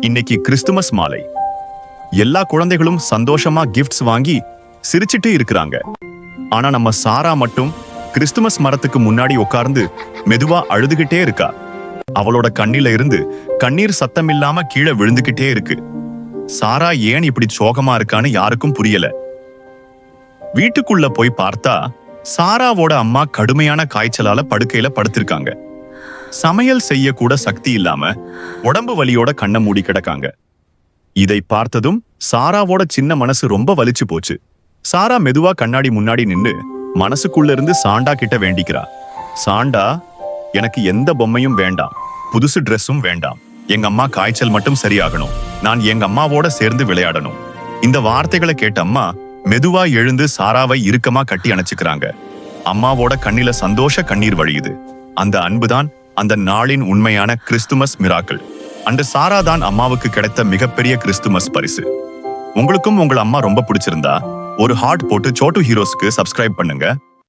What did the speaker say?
இன்னைக்கு கிறிஸ்துமஸ் மாலை. எல்லா குழந்தைகளும் சந்தோஷமா கிஃப்ட்ஸ் வாங்கி சிரிச்சிட்டு இருக்கிறாங்க. ஆனா நம்ம சாரா மட்டும் கிறிஸ்துமஸ் மரத்துக்கு முன்னாடி உட்கார்ந்து மெதுவா அழுதுகிட்டே இருக்கா. அவளோட கண்ணில இருந்து கண்ணீர் சத்தம் இல்லாம கீழே விழுந்துகிட்டே இருக்கு. சாரா ஏன் இப்படி சோகமா இருக்கான்னு யாருக்கும் புரியல. வீட்டுக்குள்ள போய் பார்த்தா சாராவோட அம்மா கடுமையான காய்ச்சலால படுக்கையில படுத்திருக்காங்க. சமையல் செய்ய கூட சக்தி இல்லாம உடம்பு வலியோட கண்ணை மூடி கிடக்காங்க. இதை பார்த்ததும் சாராவோட சின்ன மனசு ரொம்ப வலிச்சு போச்சு. சாரா மெதுவா கண்ணாடி முன்னாடி நின்னு மனசுக்குள்ள இருந்து சாண்டா கிட்ட வேண்டிக்கிறா. சாண்டா எனக்கு எந்த பொம்மையும் வேண்டாம். புதுசு ட்ரெஸ்ஸும் வேண்டாம். எங்க அம்மா காய்ச்சல் மட்டும் சரியாகணும். நான் எங்க அம்மாவோட சேர்ந்து விளையாடணும். இந்த வார்த்தைகளை கேட்ட அம்மா மெதுவா எழுந்து சாராவை இறுக்கமா கட்டி அணைச்சுக்கிறாங்க. அம்மாவோட கண்ணில சந்தோஷ கண்ணீர் வழியுது. அந்த அன்புதான் அந்த நாளின் உண்மையான கிறிஸ்துமஸ் மிராக்கள். அன்று சாரா தான் அம்மாவுக்கு கிடைத்த மிகப்பெரிய கிறிஸ்துமஸ் பரிசு. உங்களுக்கும் உங்கள் அம்மா ரொம்ப பிடிச்சிருந்தா ஒரு ஹார்ட் போட்டு சோட்டு ஹீரோஸ்க்கு சப்ஸ்கிரைப் பண்ணுங்க.